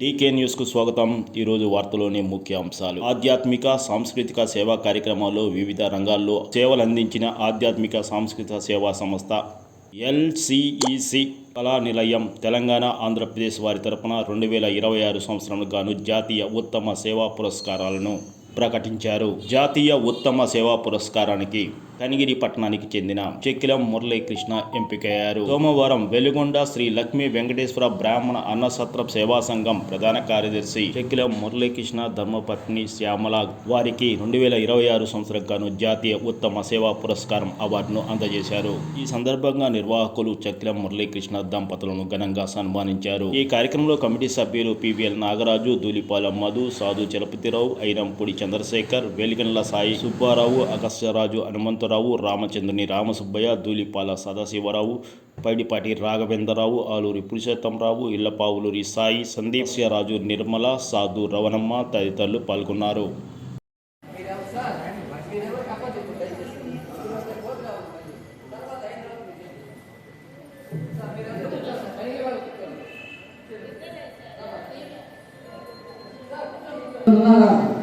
DK న్యూస్కు స్వాగతం. ఈరోజు వార్తలోని ముఖ్య అంశాలు. ఆధ్యాత్మిక సాంస్కృతిక సేవా కార్యక్రమాల్లో వివిధ రంగాల్లో సేవలు అందించిన ఆధ్యాత్మిక సాంస్కృతిక సేవా సంస్థ ఎల్సిఈసి కళా నిలయం తెలంగాణ ఆంధ్రప్రదేశ్ వారి తరపున రెండు వేల ఇరవై ఆరు సంవత్సరంలో గాను జాతీయ ఉత్తమ సేవా పురస్కారాలను ప్రకటించారు. జాతీయ ఉత్తమ సేవా పురస్కారానికి కనిగిరి పట్టణానికి చెందిన చెక్కిలం మురళీకృష్ణ ఎంపికయ్యారు. సోమవారం వెలుగొండ శ్రీ లక్ష్మీ వెంకటేశ్వర బ్రాహ్మణ అన్నసత్రం సేవా సంఘం ప్రధాన కార్యదర్శి చెక్కిలం మురళీకృష్ణ ధర్మపత్ని శ్యామల వారికి రెండు వేల ఇరవై ఆరు సంవత్సరం గాను జాతీయ ఉత్తమ సేవా పురస్కారం అవార్డును అందజేశారు. ఈ సందర్భంగా నిర్వాహకులు చెక్కిలం మురళీకృష్ణ దంపతులను ఘనంగా సన్మానించారు. ఈ కార్యక్రమంలో కమిటీ సభ్యులు పివిఎల్ నాగరాజు దూలిపాలెం మధు సాధు చలపతిరావు ఐరంపూడి చంద్రశేఖర్ వెలిగండ్ల సాయి సుబ్బారావు అగస్యరాజు హనుమంతరావు రామచంద్రుని రామసుబ్బయ్య దూలిపాల సదాశివరావు పైడిపాటి రాఘవేంద్రరావు ఆలూరి పురుషోత్తంరావు ఇళ్ళపావులూరి సాయి సందీప్స్యరాజు నిర్మల సాధు రవణమ్మ తదితరులు పాల్గొన్నారు. ఉన్నారా?